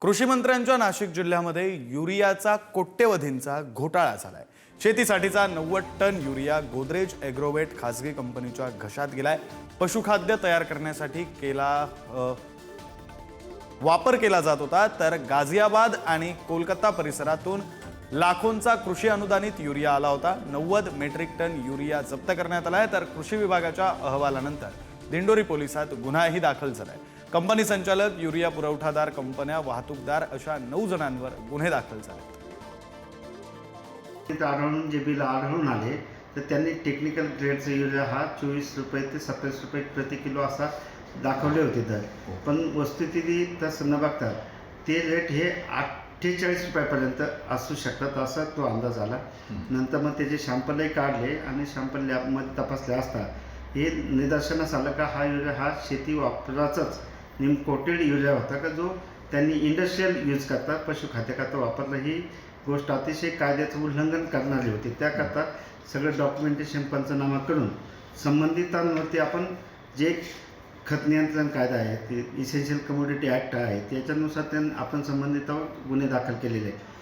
कृषी मंत्र्यांच्या नाशिक जिल्ह्यामध्ये युरियाचा कोट्यवधींचा घोटाळा झालाय. शेतीसाठीचा नव्वद टन युरिया गोदरेज एग्रोवेट खासगी कंपनीच्या घशात गेलाय. पशुखाद्य तयार करण्यासाठी केला अ, वापर केला जात होता तर गाझियाबाद आणि कोलकाता परिसरातून लाखोंचा कृषी अनुदानित युरिया आला होता. नव्वद मेट्रिक टन युरिया जप्त करण्यात आलाय तर कृषी विभागाच्या अहवालानंतर. दिंडोरी पोलिसात गुन्हाही दाखल झालाय. कंपनी संचालक युरिया पुरवठादार कंपन्या वाहतूकदार अशा नऊ जणांवर गुन्हे दाखल झाले. आढळून जे बिल आढळून आले तर त्यांनी टेक्निकल ग्रेडचा युरिया हा चोवीस रुपये ते सत्तावीस रुपये प्रति किलो असा दाखवले होते दर. पण वस्तुस्थिती तसं न बघता ते रेट हे अठ्ठेचाळीस रुपयापर्यंत असू शकतात असा तो अंदाज आला. नंतर मग त्याचे शॅम्पलही काढले आणि शॅम्पल लॅबमध्ये तपासले असता हे निदर्शनास आलं का हा युरिया हा शेती वापराचाच निम कोटेड युरिया होता का जो त्यांनी इंडस्ट्रीयल यूज करता पशुखाद्याकरता वापरला ही गोष्ट अतिशय कायद्याचं उल्लंघन करणारी होती. त्याकरता सगळं डॉक्युमेंटेशन पंचनामा करून संबंधितांवरती आपण जे खत नियंत्रण कायदा आहे ते इसेन्शियल कमोडिटी ॲक्ट आहे त्याच्यानुसार त्यां आपण संबंधितांवर गुन्हे दाखल केलेले आहे